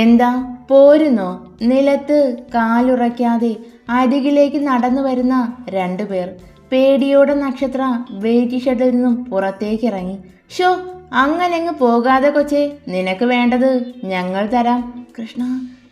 എന്താ? പോരുന്നോ? നിലത്ത് കാലുറയ്ക്കാതെ അരികിലേക്ക് നടന്നു വരുന്ന രണ്ടുപേർ പേടിയോടെ നക്ഷത്ര വെയിറ്റ് ഷെഡിൽ നിന്നും പുറത്തേക്ക് ഇറങ്ങി ഷോ അങ്ങനെങ്ങ് പോകാതെ കൊച്ചേ നിനക്ക് വേണ്ടത് ഞങ്ങൾ തരാം. കൃഷ്ണ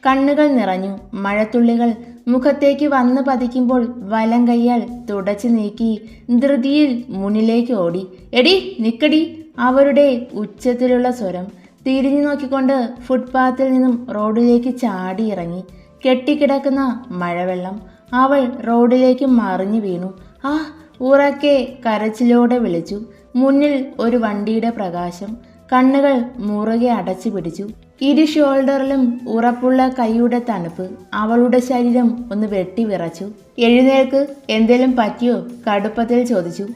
കണ്ണുകൾ നിറഞ്ഞു. മഴത്തുള്ളികൾ മുഖത്തേക്ക് വന്ന് പതിക്കുമ്പോൾ വലം കൈയാൽ തുടച്ചു നീക്കി ധൃതിയിൽ മുന്നിലേക്ക് ഓടി. എടി നിക്കടി. അവരുടെ ഉച്ചത്തിലുള്ള സ്വരം. തിരിഞ്ഞു നോക്കിക്കൊണ്ട് ഫുട്പാത്തിൽ നിന്നും റോഡിലേക്ക് ചാടി ഇറങ്ങി. കെട്ടിക്കിടക്കുന്ന മഴവെള്ളം അവൾ റോഡിലേക്ക് മറിഞ്ഞു വീണു. ആ ഉറക്കെ കരച്ചിലോടെ വിളിച്ചു. മുന്നിൽ ഒരു വണ്ടിയുടെ പ്രകാശം. കണ്ണുകൾ മുറുകെ അടച്ചു പിടിച്ചു. ഇരു ഷോൾഡറിലും ഉറപ്പുള്ള കൈയുടെ തണുപ്പ് അവളുടെ ശരീരം ഒന്ന് വെട്ടി വിറച്ചു. എഴുന്നേൽക്ക് എന്തേലും പറ്റിയോ? കടുപ്പത്തിൽ ചോദിച്ചു.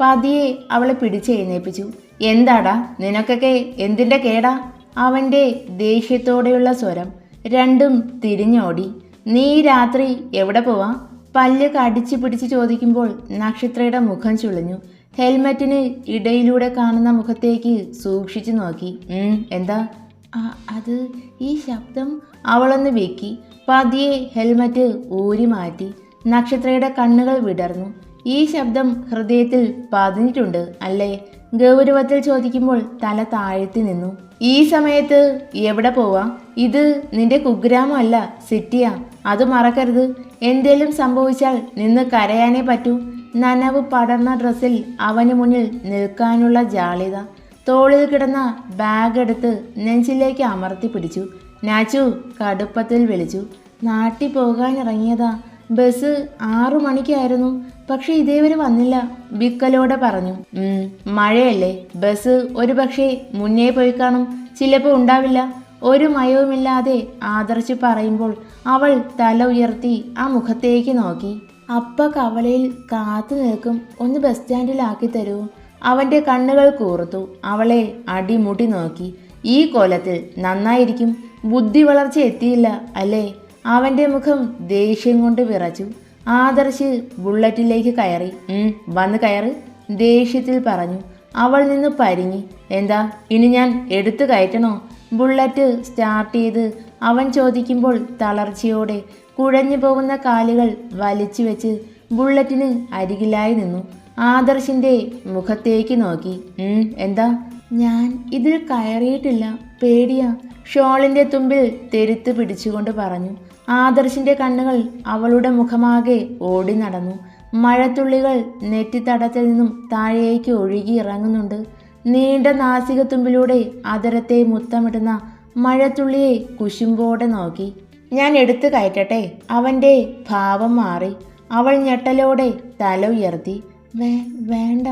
പതിയെ അവളെ പിടിച്ചെഴുന്നേൽപ്പിച്ചു എന്താടാ? നിനക്കൊക്കെ എന്തിന്റെ കേടാ? അവന്റെ ദേഷ്യത്തോടെയുള്ള സ്വരം രണ്ടും തിരിഞ്ഞോടി. നീ രാത്രി എവിടെ പോവാ? പല്ല് കടിച്ച് പിടിച്ച് ചോദിക്കുമ്പോൾ നക്ഷത്രയുടെ മുഖം ചുളിഞ്ഞു. ഹെൽമറ്റിന് ഇടയിലൂടെ കാണുന്ന മുഖത്തേക്ക് സൂക്ഷിച്ചു നോക്കി. എന്താ? "ആ, അത് ഈ ശബ്ദം അവളൊന്ന് വെക്കി. പതിയെ ഹെൽമെറ്റ് ഊരി മാറ്റി. നക്ഷത്രയുടെ കണ്ണുകൾ വിടർന്നു. ഈ ശബ്ദം ഹൃദയത്തിൽ പതിഞ്ഞിട്ടുണ്ട് അല്ലേ? ഗൗരവത്തിൽ ചോദിക്കുമ്പോൾ തല താഴ്ത്തി നിന്നു. ഈ സമയത്ത് എവിടെ പോവാ? ഇത് നിന്റെ കുഗ്രാമം അല്ല സിറ്റിയാ. അത് മറക്കരുത്. എന്തേലും സംഭവിച്ചാൽ നിന്ന് കരയാനേ പറ്റൂ. നനവ് പടർന്ന ഡ്രസ്സിൽ അവന് മുന്നിൽ നിൽക്കാനുള്ള ജാളിത. തോളിൽ കിടന്ന ബാഗ് എടുത്ത് നെഞ്ചിലേക്ക് അമർത്തി പിടിച്ചു. നാച്ചു കടുപ്പത്തിൽ വിളിച്ചു. നാട്ടിൽ പോകാനിറങ്ങിയതാ. ബസ് ആറു മണിക്കായിരുന്നു. പക്ഷെ ഇതേവരെ വന്നില്ല. വിക്കലോടെ പറഞ്ഞു. "ഉം, മഴയല്ലേ. ബസ് ഒരു പക്ഷേ മുന്നേ പോയി കാണും. ചിലപ്പോൾ ഉണ്ടാവില്ല. ഒരു മയവുമില്ലാതെ ആദർശ് പറയുമ്പോൾ അവൾ തല ഉയർത്തി ആ മുഖത്തേക്ക് നോക്കി. അപ്പ കവലയിൽ കാത്തു നിൽക്കും. ഒന്ന് ബസ് സ്റ്റാൻഡിലാക്കി തരൂ. അവന്റെ കണ്ണുകൾ കൂർത്തു. അവളെ അടിമുടി നോക്കി. ഈ കോലത്തിൽ നന്നായിരിക്കും. ബുദ്ധി വളർച്ച എത്തിയില്ല അല്ലേ? അവന്റെ മുഖം ദേഷ്യം കൊണ്ട് വിറച്ചു. ആദർശ് ബുള്ളറ്റിലേക്ക് കയറി. "ഉം, വന്ന് കയറി. ദേഷ്യത്തിൽ പറഞ്ഞു അവൾ നിന്ന് പരിങ്ങി. എന്താ ഇനി ഞാൻ എടുത്തു കയറ്റണോ? ബുള്ളറ്റ് സ്റ്റാർട്ട് ചെയ്ത് അവൻ ചോദിക്കുമ്പോൾ തളർച്ചയോടെ കുഴഞ്ഞു പോകുന്ന കാലുകൾ വലിച്ചു വെച്ച് ബുള്ളറ്റിന് അരികിലായി നിന്നു. ആദർശിന്റെ മുഖത്തേക്ക് നോക്കി. എന്താ? ഞാൻ ഇതിൽ കയറിയിട്ടില്ല. പേടിയാ. ഷോളിന്റെ തുമ്പിൽ തെരുത്ത് പിടിച്ചുകൊണ്ട് പറഞ്ഞു. ആദർശിന്റെ കണ്ണുകൾ അവളുടെ മുഖമാകെ ഓടി നടന്നു. മഴത്തുള്ളികൾ നെറ്റിത്തടത്തിൽ നിന്നും താഴേക്ക് ഒഴുകി ഇറങ്ങുന്നുണ്ട്. നീണ്ട നാസികത്തുമ്പിലൂടെ അതരത്തെ മുത്തമിടുന്ന മഴത്തുള്ളിയെ കുശുമ്പോടെ നോക്കി. ഞാൻ എടുത്തു കയറ്റട്ടെ അവന്റെ ഭാവം മാറി. അവൾ ഞെട്ടലോടെ തല ഉയർത്തി. വേ വേണ്ട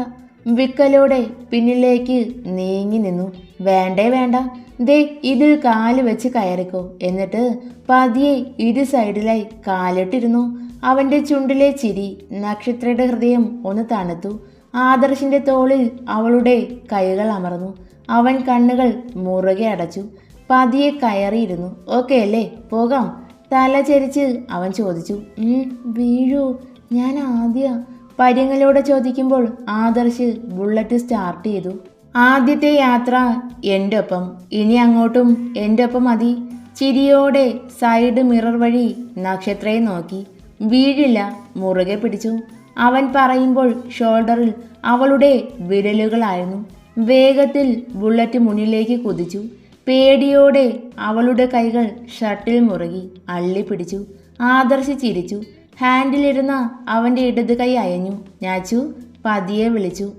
വിക്കലോടെ പിന്നിലേക്ക് നീങ്ങി നിന്നു. വേണ്ടേ വേണ്ട. ദേ ഇതിൽ കാൽ വെച്ച് കയറിക്കോ. എന്നിട്ട് പതിയെ ഇരു സൈഡിലായി കാലിട്ടിരുന്നു. അവന്റെ ചുണ്ടിലെ ചിരി നക്ഷത്രയുടെ ഹൃദയം ഒന്ന് തണുത്തു. ആദർശിന്റെ തോളിൽ അവളുടെ കൈകൾ അമർന്നു. അവൻ കണ്ണുകൾ മുറുകെ അടച്ചു. പതിയെ കയറിയിരുന്നു. ഓക്കെ അല്ലേ പോകാം. തല ചരിച്ച് അവൻ ചോദിച്ചു. "ഉം, വീഴൂ. ഞാൻ ആദ്യ പരിങ്ങളോടെ ചോദിക്കുമ്പോൾ ആദർശ് ബുള്ളറ്റ് സ്റ്റാർട്ട് ചെയ്തു. ആദ്യത്തെ യാത്ര എന്റെ ഒപ്പം ഇനി അങ്ങോട്ടും എന്റെ ഒപ്പം മതി. ചിരിയോടെ സൈഡ് മിറർ വഴി നക്ഷത്രയെ നോക്കി. വീഴില്ല മുറുകെ പിടിച്ചു. അവൻ പറയുമ്പോൾ ഷോൾഡറിൽ അവളുടെ വിരലുകളായിരുന്നു. വേഗത്തിൽ ബുള്ളറ്റ് മുന്നിലേക്ക് കുതിച്ചു. പേടിയോടെ അവളുടെ കൈകൾ ഷർട്ടിൽ മുറുകി അള്ളി പിടിച്ചു ആദർശ് ചിരിച്ചു. ഹാൻഡിലിരുന്ന അവന്റെ ഇടത് കൈ അയഞ്ഞു. ഞാച്ചു പതിയെ വിളിച്ചു.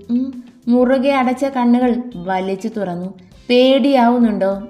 മുറുകെ അടച്ച കണ്ണുകൾ വലിച്ചു തുറന്നു. പേടിയാവുന്നുണ്ടോ.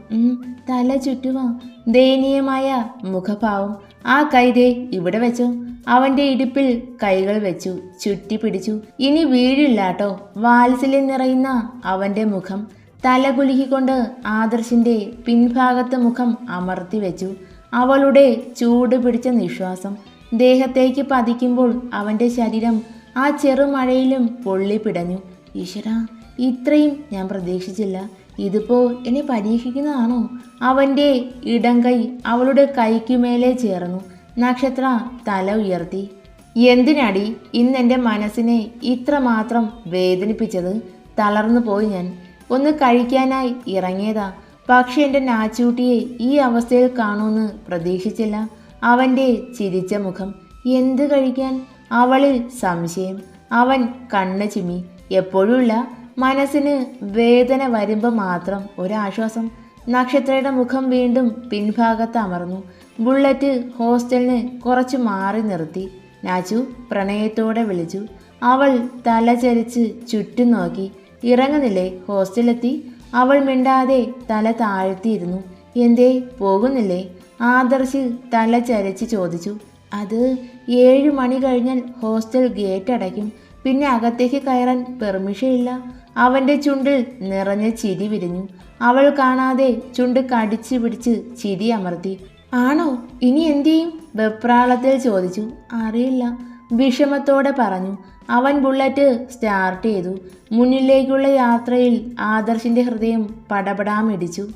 തല ചുറ്റുവാ. ദയനീയമായ മുഖഭാവം. ആ കൈ ദേ ഇവിടെ വെച്ചോ. അവന്റെ ഇടുപ്പിൽ കൈകൾ വെച്ചു ചുറ്റി പിടിച്ചു. ഇനി വീഴില്ലാട്ടോ. വാത്സല്യം നിറയുന്ന അവന്റെ മുഖം. തല കുലുക്കിക്കൊണ്ട് ആദർശിന്റെ പിൻഭാഗത്ത് മുഖം അമർത്തി വെച്ചു. അവളുടെ ചൂട് പിടിച്ച നിശ്വാസം. ദേഹത്തേക്ക് പതിക്കുമ്പോൾ അവന്റെ ശരീരം ആ ചെറുമഴയിലും പൊള്ളിപ്പിടഞ്ഞു. ഈശ്വര ഇത്രയും ഞാൻ പ്രതീക്ഷിച്ചില്ല. ഇതിപ്പോൾ എന്നെ പരീക്ഷിക്കുന്നതാണോ? അവന്റെ ഇടം കൈ അവളുടെ കൈക്കുമേലെ ചേർന്നു. നക്ഷത്ര തല ഉയർത്തി. എന്തിനടി ഇന്നെന്റെ മനസ്സിനെ ഇത്രമാത്രം വേദനിപ്പിച്ചത്? തളർന്നു പോയി ഞാൻ. ഒന്ന് കഴിക്കാനായി ഇറങ്ങിയതാ. പക്ഷെ എന്റെ നാച്ചൂട്ടിയെ ഈ അവസ്ഥയിൽ കാണുമെന്ന് പ്രതീക്ഷിച്ചില്ല. അവന്റെ ചിരിച്ച മുഖം എന്ത് കഴിക്കാൻ? അവളിൽ സംശയം. അവൻ കണ്ണു ചിമ്മി. എപ്പോഴുമുള്ള മനസ്സിന് വേദന വരുമ്പോൾ മാത്രം ഒരാശ്വാസം. നക്ഷത്രയുടെ മുഖം വീണ്ടും പിൻഭാഗത്ത് അമർന്നു. ബുള്ളറ്റ് ഹോസ്റ്റലിന് കുറച്ച് മാറി നിർത്തി. നാച്ചു പ്രണയത്തോടെ വിളിച്ചു. അവൾ തലചരിച്ച് ചുറ്റും നോക്കി. ഇറങ്ങുന്നില്ലേ? ഹോസ്റ്റലെത്തി. അവൾ മിണ്ടാതെ തല താഴ്ത്തിയിരുന്നു. എന്തേ? പോകുന്നില്ലേ? ആദർശ് തല ചരച്ച് ചോദിച്ചു അത് ഏഴ് മണി കഴിഞ്ഞാൽ ഹോസ്റ്റൽ ഗേറ്റ് അടയ്ക്കും. പിന്നെ അകത്തേക്ക് കയറാൻ പെർമിഷൻ ഇല്ല. അവന്റെ ചുണ്ടിൽ നിറഞ്ഞ ചിരി വിരിഞ്ഞു. അവൾ കാണാതെ ചുണ്ട് കടിച്ച് പിടിച്ച് ചിരി അമർത്തി. ആണോ? ഇനി എന്തു ചെയ്യും? വെപ്രാളത്തിൽ ചോദിച്ചു. അറിയില്ല വിഷമത്തോടെ പറഞ്ഞു. അവൻ ബുള്ളറ്റ് സ്റ്റാർട്ട് ചെയ്തു. മുന്നിലേക്കുള്ള യാത്രയിൽ ആദർശിന്റെ ഹൃദയം പടപടാമിടിച്ചു.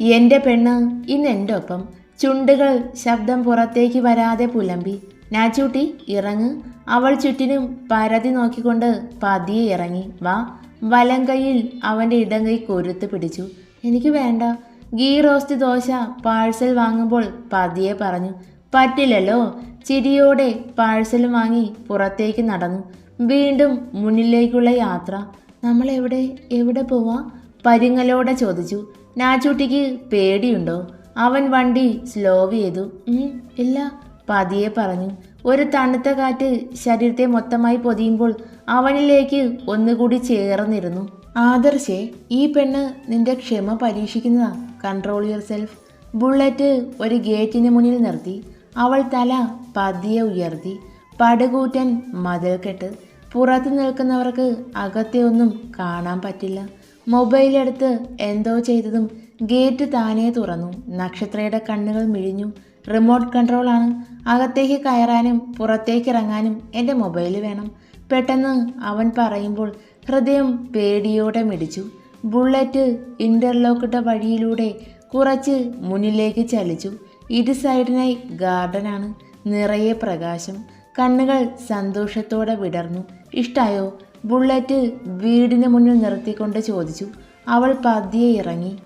എന്റെ പെണ്ണ് ഇന്ന് എന്റെ ഒപ്പം. ചുണ്ടുകൾ ശബ്ദം പുറത്തേക്ക് വരാതെ പുലമ്പി. നാച്ചൂട്ടി ഇറങ്ങ്. അവൾ ചുറ്റിനും പരതി നോക്കിക്കൊണ്ട് പതിയെ ഇറങ്ങി. വാ. വലം കൈയിൽ അവന്റെ ഇടം കൈ കൊരുത്ത് പിടിച്ചു. എനിക്ക് വേണ്ട. ഗീ റോസ്റ്റ് ദോശ പാഴ്സൽ വാങ്ങുമ്പോൾ പതിയെ പറഞ്ഞു. പറ്റില്ലല്ലോ. ചിരിയോടെ പാഴ്സൽ വാങ്ങി പുറത്തേക്ക് നടന്നു. വീണ്ടും മുന്നിലേക്കുള്ള യാത്ര. നമ്മൾ എവിടെ? എവിടെ പോവാ? പരിങ്ങലോടെ ചോദിച്ചു. നാച്ചൂട്ടിക്ക് പേടിയുണ്ടോ? അവൻ വണ്ടി സ്ലോ ചെയ്തു. ഇല്ല പതിയെ പറഞ്ഞു. ഒരു തണുത്ത കാറ്റ് ശരീരത്തെ മൊത്തമായി പൊതിയുമ്പോൾ അവനിലേക്ക് ഒന്നുകൂടി ചേർന്നിരുന്നു. ആദർശേ ഈ പെണ്ണ് നിന്റെ ക്ഷമ പരീക്ഷിക്കുന്നതാ കൺട്രോൾ യുവർ സെൽഫ് ബുള്ളറ്റ് ഒരു ഗേറ്റിന് മുന്നിൽ നിർത്തി. അവൾ തല പതിയെ ഉയർത്തി. പടുകൂറ്റൻ മതിൽക്കെട്ട്. പുറത്ത് നിൽക്കുന്നവർക്ക് അകത്തെ ഒന്നും കാണാൻ പറ്റില്ല. മൊബൈലെടുത്ത് എന്തോ ചെയ്തതും ഗേറ്റ് താനേ തുറന്നു. നക്ഷത്രയുടെ കണ്ണുകൾ മിഴിഞ്ഞു. റിമോട്ട് കൺട്രോളാണ് അകത്തേക്ക് കയറാനും പുറത്തേക്ക് ഇറങ്ങാനും എന്റെ മൊബൈൽ വേണം. പെട്ടെന്ന് അവൻ പറയുമ്പോൾ ഹൃദയം പേടിയോടെ മിടിച്ചു. ബുള്ളറ്റ് ഇന്റർലോക്കിട്ട വഴിയിലൂടെ കുറച്ച് മുന്നിലേക്ക് ചലിച്ചു. ഇരു സൈഡിനായി ഗാർഡനാണ് നിറയെ പ്രകാശം. കണ്ണുകൾ സന്തോഷത്തോടെ വിടർന്നു. ഇഷ്ടായോ? ബുള്ളറ്റ് വീടിന് മുന്നിൽ നിർത്തിക്കൊണ്ട് ചോദിച്ചു. അവൾ പതിയെ ഇറങ്ങി.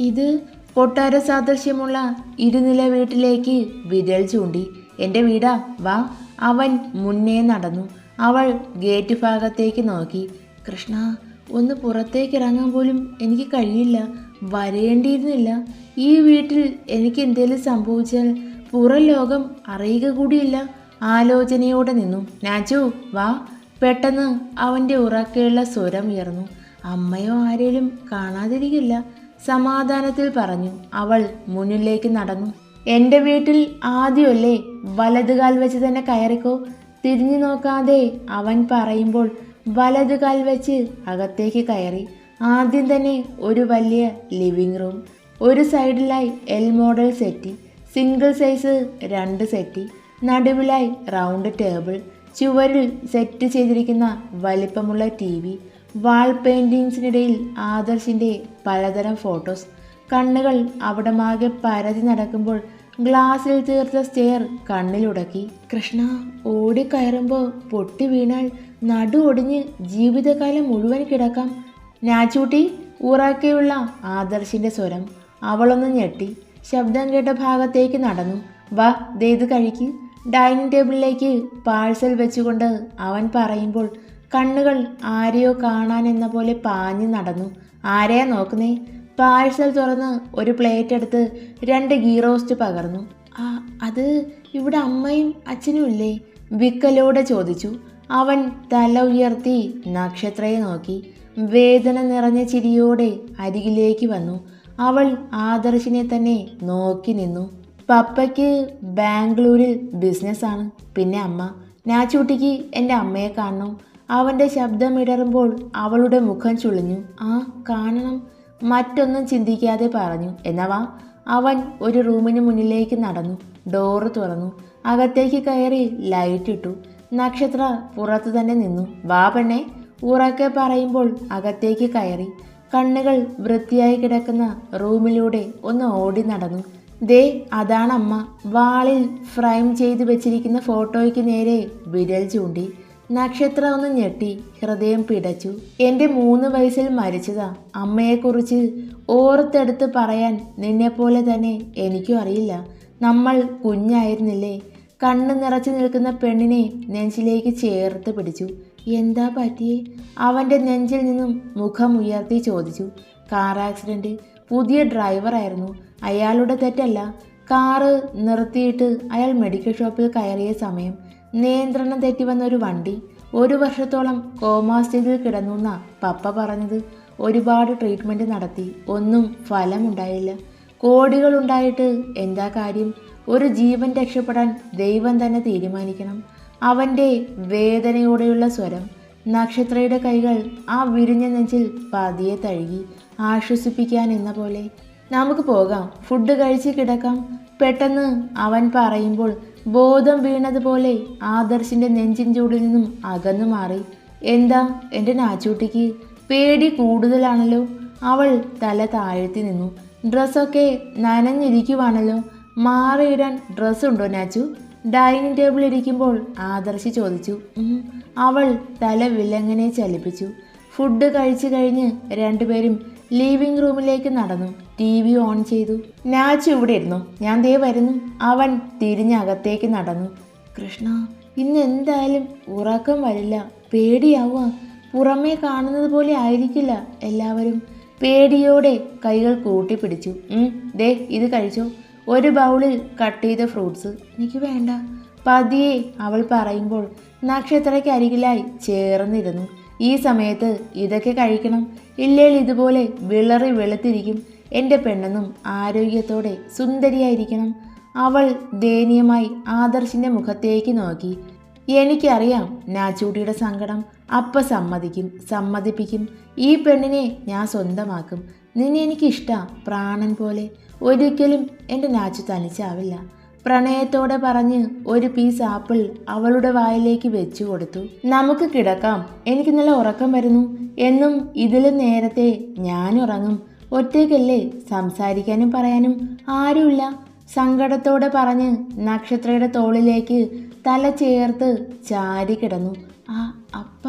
ഇത് കൊട്ടാര സാദൃശ്യമുള്ള ഇരുനില വീട്ടിലേക്ക് വിരൽ ചൂണ്ടി. എന്റെ വീടാ വാ. അവൻ മുന്നേ നടന്നു. അവൾ ഗേറ്റ് ഭാഗത്തേക്ക് നോക്കി. കൃഷ്ണ ഒന്ന് പുറത്തേക്ക് ഇറങ്ങാൻ പോലും എനിക്ക് കഴിയില്ല. വരേണ്ടിയിരുന്നില്ല. ഈ വീട്ടിൽ എനിക്ക് എന്തെങ്കിലും സംഭവിച്ചാൽ പുറം ലോകം അറിയുക കൂടിയില്ല. ആലോചനയോടെ നിന്നു. നാച്ചു വാ. പെട്ടെന്ന് അവന്റെ ഉറക്കെയുള്ള സ്വരം ഉയർന്നു. അമ്മയോ ആരേലും കാണാതിരിക്കില്ല. സമാധാനത്തിൽ പറഞ്ഞു അവൾ മുന്നിലേക്ക് നടന്നു. എന്റെ വീട്ടിൽ ആദ്യമല്ലേ വലതുകാൽ വെച്ച് തന്നെ കയറിക്കോ? തിരിഞ്ഞു നോക്കാതെ അവൻ പറയുമ്പോൾ വലതുകാൽ വെച്ച് അകത്തേക്ക് കയറി. ആദ്യം തന്നെ ഒരു വലിയ ലിവിംഗ് റൂം ഒരു സൈഡിലായി L model settee single size രണ്ട് സെറ്റി നടുവിലായി റൗണ്ട് ടേബിൾ ചുവരിൽ സെറ്റ് ചെയ്തിരിക്കുന്ന വലിപ്പമുള്ള ടി വാൾ പെയിന്റിങ്സിനിടയിൽ ആദർശിന്റെ പലതരം ഫോട്ടോസ് കണ്ണുകൾ അവിടമാകെ പരതി നടക്കുമ്പോൾ ഗ്ലാസ്സിൽ തീർത്ത സ്റ്റെയർ കണ്ണിലുടക്കി കൃഷ്ണ ഓടിക്കയറുമ്പോൾ പൊട്ടി വീണാൽ നടു ഒടിഞ്ഞ് ജീവിതകാലം മുഴുവൻ കിടക്കാം. നാച്ചൂട്ടി ഉറക്കെയുള്ള ആദർശിന്റെ സ്വരം. അവളൊന്ന് ഞെട്ടി. ശബ്ദം കേട്ട ഭാഗത്തേക്ക് നടന്നു. വാ ദേ ഇത് കഴിക്ക്. ഡൈനിങ് ടേബിളിലേക്ക് പാഴ്സൽ വെച്ചുകൊണ്ട് അവൻ പറയുമ്പോൾ കണ്ണുകൾ ആരെയോ കാണാൻ എന്ന പോലെ പാഞ്ഞു നടന്നു. ആരെയാ നോക്കുന്നേ? പാഴ്സൽ തുറന്ന് ഒരു പ്ലേറ്റ് എടുത്ത് രണ്ട് ഗീ റോസ്റ്റ് പകർന്നു. ആ അത് ഇവിടെ അമ്മയും അച്ഛനും ഇല്ലേ? വിക്കലോടെ ചോദിച്ചു. അവൻ തല ഉയർത്തി നക്ഷത്രയെ നോക്കി. വേദന നിറഞ്ഞ ചിരിയോടെ അരികിലേക്ക് വന്നു. അവൾ ആദർശിനെ തന്നെ നോക്കി നിന്നു. പപ്പയ്ക്ക് ബാംഗ്ലൂരിൽ ബിസിനസ്സാണ്. പിന്നെ അമ്മ. നാച്ചുട്ടിക്ക് എന്റെ അമ്മയെ കാണണം. അവന്റെ ശബ്ദം ഇടറുമ്പോൾ അവളുടെ മുഖം ചുളിഞ്ഞു. ആ കാണണം. മറ്റൊന്നും ചിന്തിക്കാതെ പറഞ്ഞു. എന്നവാ അവൻ ഒരു റൂമിന് മുന്നിലേക്ക് നടന്നു. ഡോറ് തുറന്നു. അകത്തേക്ക് കയറി ലൈറ്റ് ഇട്ടു. നക്ഷത്ര പുറത്തു തന്നെ നിന്നു. വാ പെണ്ണെ. ഉറക്കെ പറയുമ്പോൾ അകത്തേക്ക് കയറി. കണ്ണുകൾ വൃത്തിയായി കിടക്കുന്ന റൂമിലൂടെ ഒന്ന് ഓടി നടന്നു. ദേ അതാണ് അമ്മ വാളിൽ ഫ്രെയിം ചെയ്ത് വെച്ചിരിക്കുന്ന ഫോട്ടോയ്ക്ക് നേരെ വിരൽ ചൂണ്ടി. നക്ഷത്ര ഒന്ന് ഞെട്ടി ഹൃദയം പിടച്ചു. എന്റെ മൂന്ന് വയസ്സിൽ മരിച്ചതാ. അമ്മയെക്കുറിച്ച് ഓർത്തെടുത്ത് പറയാൻ നിന്നെപ്പോലെ തന്നെ എനിക്കും അറിയില്ല. നമ്മൾ കുഞ്ഞായിരുന്നില്ലേ? കണ്ണ് നിറച്ചു നിൽക്കുന്ന പെണ്ണിനെ നെഞ്ചിലേക്ക് ചേർത്ത് പിടിച്ചു. എന്താ പറ്റിയേ? അവന്റെ നെഞ്ചിൽ നിന്നും മുഖം ഉയർത്തി ചോദിച്ചു. കാർ ആക്സിഡന്റ് പുതിയ ഡ്രൈവറായിരുന്നു അയാളുടെ തെറ്റല്ല. കാറ് നിർത്തിയിട്ട് അയാൾ മെഡിക്കൽ ഷോപ്പിൽ കയറിയ സമയം. നിയന്ത്രണം തെറ്റി വന്ന ഒരു വണ്ടി ഒരു വർഷത്തോളം കോമാ സ്റ്റേജിൽ കിടന്നുന്ന പപ്പ പറഞ്ഞത്. ഒരുപാട് ട്രീറ്റ്മെന്റ് നടത്തി. ഒന്നും ഫലമുണ്ടായില്ല. കോടികളുണ്ടായിട്ട് എന്താ കാര്യം? ഒരു ജീവൻ രക്ഷപ്പെടാൻ ദൈവം തന്നെ തീരുമാനിക്കണം. അവന്റെ വേദനയോടെയുള്ള സ്വരം നക്ഷത്രയുടെ കൈകൾ ആ വിരിഞ്ഞ നെഞ്ചിൽ പതിയെ തഴുകി ആശ്വസിപ്പിക്കാൻ എന്ന പോലെ. നമുക്ക് പോകാം. ഫുഡ് കഴിച്ച് കിടക്കാം. പെട്ടെന്ന് അവൻ പറയുമ്പോൾ ബോധം വീണതുപോലെ ആദർശിന്റെ നെഞ്ചിൻ ചൂടിൽ നിന്നും അകന്നു മാറി. എന്താ എന്റെ നാച്ചുട്ടിക്ക്? പേടി കൂടുതലാണല്ലോ. അവൾ തല താഴ്ത്തി നിന്നു. ഡ്രസ്സൊക്കെ നനഞ്ഞിരിക്കുവാണല്ലോ. മാറിയിടാൻ ഡ്രസ്സുണ്ടോ നാച്ചു? ഡൈനിങ് ടേബിൾ ഇരിക്കുമ്പോൾ ആദർശി ചോദിച്ചു. അവൾ തല വിലങ്ങനെ ചലിപ്പിച്ചു. ഫുഡ് കഴിച്ചു കഴിഞ്ഞ് രണ്ടുപേരും ലിവിംഗ് റൂമിലേക്ക് നടന്നു. ടി വി ഓൺ ചെയ്തു. നാച്ചു ഇവിടെ ഇരുന്നു. ഞാൻ ദേ വരുന്നു. അവൻ തിരിഞ്ഞകത്തേക്ക് നടന്നു. കൃഷ്ണ ഇന്ന് എന്തായാലും ഉറക്കം വരില്ല. പേടിയാവുക. പുറമേ കാണുന്നത് പോലെ ആയിരിക്കില്ല എല്ലാവരും. പേടിയോടെ കൈകൾ കൂട്ടിപ്പിടിച്ചു. ദേ ഇത് കഴിച്ചോ. ഒരു ബൗളിൽ കട്ട് ചെയ്ത ഫ്രൂട്ട്സ്. എനിക്ക് വേണ്ട. പതിയെ അവൾ പറയുമ്പോൾ നക്ഷത്രയ്ക്ക് അരികിലായി ചേർന്നിരുന്നു. ഈ സമയത്ത് ഇതൊക്കെ കഴിക്കണം. ഇല്ലേൽ ഇതുപോലെ വിളറി വെളുത്തിരിക്കും. എന്റെ പെണ്ണെന്നും ആരോഗ്യത്തോടെ സുന്ദരിയായിരിക്കണം. അവൾ ദയനീയമായി ആദർശിന്റെ മുഖത്തേക്ക് നോക്കി. എനിക്കറിയാം നാച്ചൂട്ടിയുടെ സങ്കടം. അപ്പ സമ്മതിക്കും സമ്മതിപ്പിക്കും. ഈ പെണ്ണിനെ ഞാൻ സ്വന്തമാക്കും. നിന്നെ എനിക്കിഷ്ടാ പ്രാണൻ പോലെ. ഒരിക്കലും എന്റെ നാച്ചു തനിച്ചാവില്ല. പ്രണയത്തോടെ പറഞ്ഞ് ഒരു പീസ് ആപ്പിൾ അവളുടെ വായിലേക്ക് വെച്ചു കൊടുത്തു. നമുക്ക് കിടക്കാം. എനിക്ക് നല്ല ഉറക്കം വരുന്നു. എന്നും ഇതിലും നേരത്തെ ഞാൻ ഉറങ്ങും. ഒറ്റയ്ക്കല്ലേ സംസാരിക്കാനും പറയാനും ആരുമില്ല. സങ്കടത്തോടെ പറഞ്ഞ് നക്ഷത്രയുടെ തോളിലേക്ക് തല ചേർത്ത് ചാരി കിടന്നു. ആ അപ്പ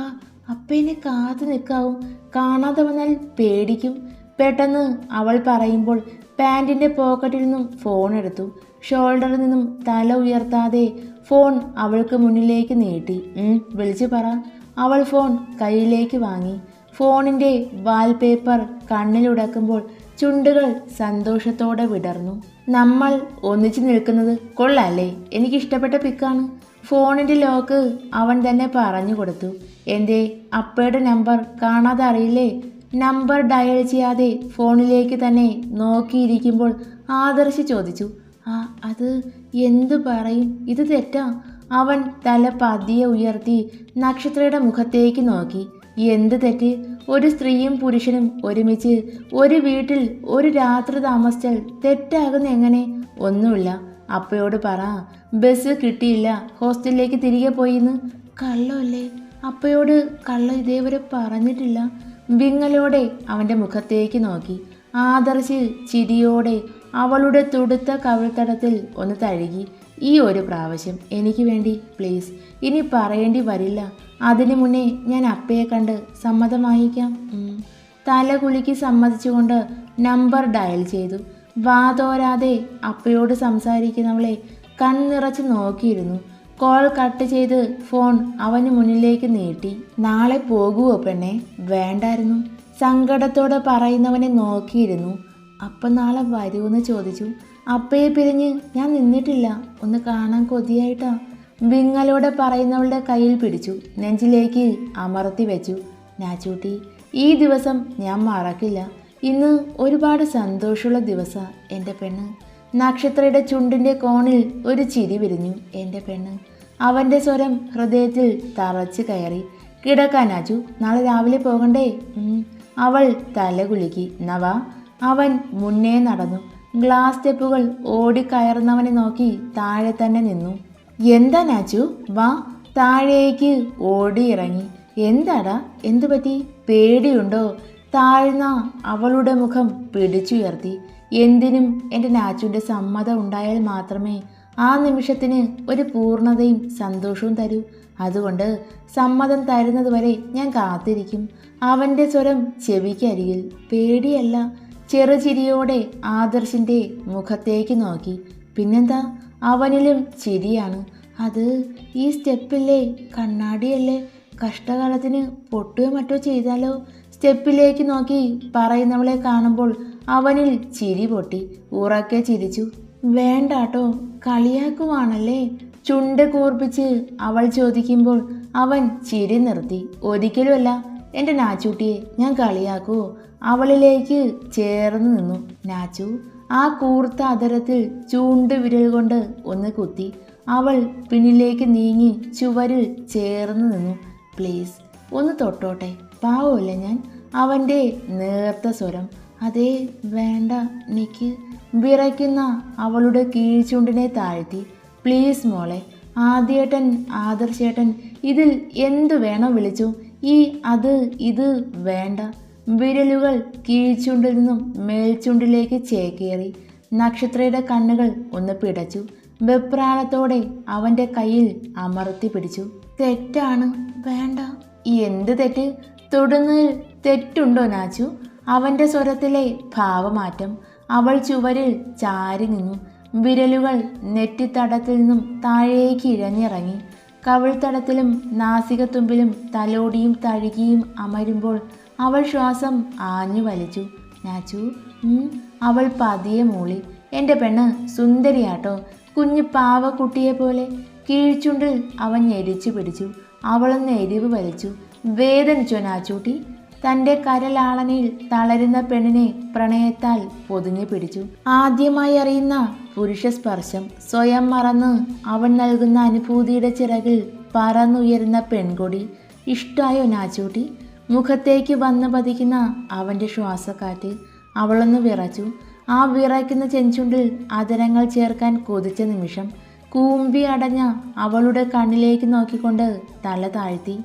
അപ്പേനെ കാത്തു നിൽക്കാവും. കാണാതെ വന്നാൽ പേടിക്കും. പെട്ടെന്ന് അവൾ പറയുമ്പോൾ പാന്റിന്റെ പോക്കറ്റിൽ നിന്നും ഫോൺ എടുത്തു. ഷോൾഡറിൽ നിന്നും തല ഉയർത്താതെ ഫോൺ അവൾക്ക് മുന്നിലേക്ക് നീട്ടി. വിളിച്ചു പറ. അവൾ ഫോൺ കയ്യിലേക്ക് വാങ്ങി. ഫോണിന്റെ വാൽപേപ്പർ കണ്ണിലുടക്കുമ്പോൾ ചുണ്ടുകൾ സന്തോഷത്തോടെ വിടർന്നു. നമ്മൾ ഒന്നിച്ചു നിൽക്കുന്നത് കൊള്ളാല്ലേ? എനിക്കിഷ്ടപ്പെട്ട പിക്കാണ്. ഫോണിന്റെ ലോക്ക് അവൻ തന്നെ പറഞ്ഞു കൊടുത്തു. എന്റെ അപ്പയുടെ നമ്പർ കാണാതെ അറിയില്ലേ? നമ്പർ ഡയൽ ചെയ്യാതെ ഫോണിലേക്ക് തന്നെ നോക്കിയിരിക്കുമ്പോൾ ആദർശ് ചോദിച്ചു. ആ അത് എന്തു പറയും? ഇത് തെറ്റാ. അവൻ തല പതിയെ ഉയർത്തി നക്ഷത്രയുടെ മുഖത്തേക്ക് നോക്കി. എന്ത് തെറ്റ്? ഒരു സ്ത്രീയും പുരുഷനും ഒരുമിച്ച് ഒരു വീട്ടിൽ ഒരു രാത്രി താമസിച്ചാൽ തെറ്റാകുന്ന എങ്ങനെ? ഒന്നുമില്ല. അപ്പയോട് പറ. ബസ് കിട്ടിയില്ല. ഹോസ്റ്റലിലേക്ക് തിരികെ പോയിന്ന്. കള്ളമല്ലേ? അപ്പയോട് കള്ളം ഇതേവരെ പറഞ്ഞിട്ടില്ല. വിങ്ങലോടെ അവന്റെ മുഖത്തേക്ക് നോക്കി. ആദർശ് ചിരിയോടെ അവളുടെ തുടുത്ത കവിൾത്തടത്തിൽ ഒന്ന് തഴുകി. ഈ ഒരു പ്രാവശ്യം എനിക്ക് വേണ്ടി പ്ലീസ് ഇനി പറയേണ്ടി വരില്ല. അതിനു മുന്നേ ഞാൻ അപ്പയെ കണ്ട് സമ്മതം വാങ്ങിക്കാം. തല കുലുക്കി സമ്മതിച്ചുകൊണ്ട് നമ്പർ ഡയൽ ചെയ്തു. വാതോരാതെ അപ്പയോട് സംസാരിക്കുന്നവളെ കണ്ണിറച്ച് നോക്കിയിരുന്നു. കോൾ കട്ട് ചെയ്ത് ഫോൺ അവന് മുന്നിലേക്ക് നീട്ടി. നാളെ പോകുവോ പെണ്ണെ? വേണ്ടായിരുന്നു. സങ്കടത്തോടെ പറയുന്നവനെ നോക്കിയിരുന്നു. അപ്പം നാളെ വരുമെന്ന് ചോദിച്ചു. അപ്പയെ പിരിഞ്ഞ് ഞാൻ നിന്നിട്ടില്ല. ഒന്ന് കാണാൻ കൊതിയായിട്ടാ. വിങ്ങലോടെ പറയുന്നവളുടെ കയ്യിൽ പിടിച്ചു. നെഞ്ചിലേക്ക് അമർത്തി വെച്ചു. നാച്ചൂട്ടി ഈ ദിവസം ഞാൻ മറക്കില്ല. ഇന്ന് ഒരുപാട് സന്തോഷമുള്ള ദിവസമാണ് എന്റെ പെണ്ണ്. നക്ഷത്രയുടെ ചുണ്ടിന്റെ കോണിൽ ഒരു ചിരി വിരിഞ്ഞു എന്റെ പെണ്ണ്. അവന്റെ സ്വരം ഹൃദയത്തിൽ തറച്ച് കയറി. കിടക്കാൻ നാച്ചു നാളെ രാവിലെ പോകണ്ടേ? അവൾ തല നവ അവൻ മുന്നേ നടന്നു. ഗ്ലാസ് സ്റ്റെപ്പുകൾ ഓടിക്കയറുന്നവനെ നോക്കി താഴെ തന്നെ നിന്നു. എന്താ നാച്ചു? വാ. താഴേക്ക് ഓടിയിറങ്ങി. എന്താടാ? എന്തു പറ്റി? പേടിയുണ്ടോ? താഴ്ന്ന അവളുടെ മുഖം പിടിച്ചുയർത്തി. എന്തിനും എന്റെ നാച്ചുവിന്റെ സമ്മതം ഉണ്ടായാൽ മാത്രമേ ആ നിമിഷത്തിന് ഒരു പൂർണതയും സന്തോഷവും തരൂ. അതുകൊണ്ട് സമ്മതം തരുന്നതുവരെ ഞാൻ കാത്തിരിക്കും. അവന്റെ സ്വരം ചെവിക്കരികിൽ പേടിയല്ല. ചെറുചിരിയോടെ ആദർശിന്റെ മുഖത്തേക്ക് നോക്കി. പിന്നെന്താ? അവനിലും ചിരിയാണ്. അത് ഈ സ്റ്റെപ്പില്ലേ? കണ്ണാടിയല്ലേ? കഷ്ടകാലത്തിന് പൊട്ടുകയോ മറ്റോ ചെയ്താലോ? സ്റ്റെപ്പിലേക്ക് നോക്കി പറയുന്നവളെ കാണുമ്പോൾ അവനിൽ ചിരി പൊട്ടി. ഉറക്കെ ചിരിച്ചു. വേണ്ടാട്ടോ കളിയാക്കുവാണല്ലേ? ചുണ്ട് കൂർപ്പിച്ച് അവൾ ചോദിക്കുമ്പോൾ അവൻ ചിരി നിർത്തി. ഒരിക്കലുമല്ല എന്റെ നാച്ചൂട്ടിയെ ഞാൻ കളിയാക്കുവോ? അവളിലേക്ക് ചേർന്ന് നിന്നു. നാച്ചു ആ കൂർത്ത അതരത്തിൽ ചൂണ്ട് വിരൽ കൊണ്ട് ഒന്ന് കുത്തി. അവൾ പിന്നിലേക്ക് നീങ്ങി ചുവരിൽ ചേർന്ന് നിന്നു. പ്ലീസ് ഒന്ന് തൊട്ടോട്ടെ. പാവമല്ല ഞാൻ. അവന്റെ നേർത്ത സ്വരം. അതേ വേണ്ട നിക്ക്. വിറയ്ക്കുന്ന അവളുടെ കീഴ്ചുണ്ടിനെ താഴ്ത്തി. പ്ലീസ് മോളെ ആദ്യേട്ടൻ ആദർശേട്ടൻ ഇതിൽ എന്തു വേണം വിളിച്ചു. ഈ അത് ഇത് വേണ്ട. വിരലുകൾ കീഴ്ചുണ്ടിൽ നിന്നും മേൽചുണ്ടിലേക്ക് ചേക്കേറി. നക്ഷത്രയുടെ കണ്ണുകൾ ഒന്ന് പിടച്ചു. വെപ്രാളത്തോടെ അവന്റെ കയ്യിൽ അമർത്തി പിടിച്ചു. തെറ്റാണ്. വേണ്ട. എന്ത് തെറ്റ്? തൊടുന്നതിൽ തെറ്റുണ്ടോ നാച്ചു? അവന്റെ സ്വരത്തിലെ ഭാവമാറ്റം. അവൾ ചുവരിൽ ചാരി നിന്നു. വിരലുകൾ നെറ്റിത്തടത്തിൽ നിന്നും താഴേക്ക് ഇഴഞ്ഞിറങ്ങി. കവിൾത്തടത്തിലും നാസികത്തുമ്പിലും തലോടിയും തഴുകിയും അമരുമ്പോൾ അവൾ ശ്വാസം ആഞ്ഞു വലിച്ചു. നാച്ചു അവൾ പതിയെ മൂളി. എന്റെ പെണ്ണ് സുന്ദരിയാട്ടോ. കുഞ്ഞു പാവക്കുട്ടിയെ പോലെ. കീഴ്ച്ചുണ്ടിൽ അവൻ ഞെരിച്ചു പിടിച്ചു. അവളൊന്ന് എരിവ് വലിച്ചു. വേദനിച്ചോ നാച്ചൂട്ടി? തന്റെ കരലാളനയിൽ തളരുന്ന പെണ്ണിനെ പ്രണയത്താൽ പൊതിഞ്ഞു പിടിച്ചു. ആദ്യമായി അറിയുന്ന പുരുഷ സ്പർശം സ്വയം മറന്ന് അവൻ നൽകുന്ന അനുഭൂതിയുടെ ചിറകിൽ പറന്നുയരുന്ന പെൺകൊടി. ഇഷ്ടായോ നാച്ചൂട്ടി? മുഖത്തേക്ക് വന്നു പതിക്കുന്ന അവന്റെ ശ്വാസക്കാറ്റിൽ അവളൊന്ന് വിറച്ചു. ആ വിറയ്ക്കുന്ന ചെഞ്ചുണ്ടിൽ അതരങ്ങൾ ചേർക്കാൻ കൊതിച്ച നിമിഷം കൂമ്പി അടഞ്ഞ അവളുടെ കണ്ണിലേക്ക് നോക്കിക്കൊണ്ട് തല താഴ്ത്തി.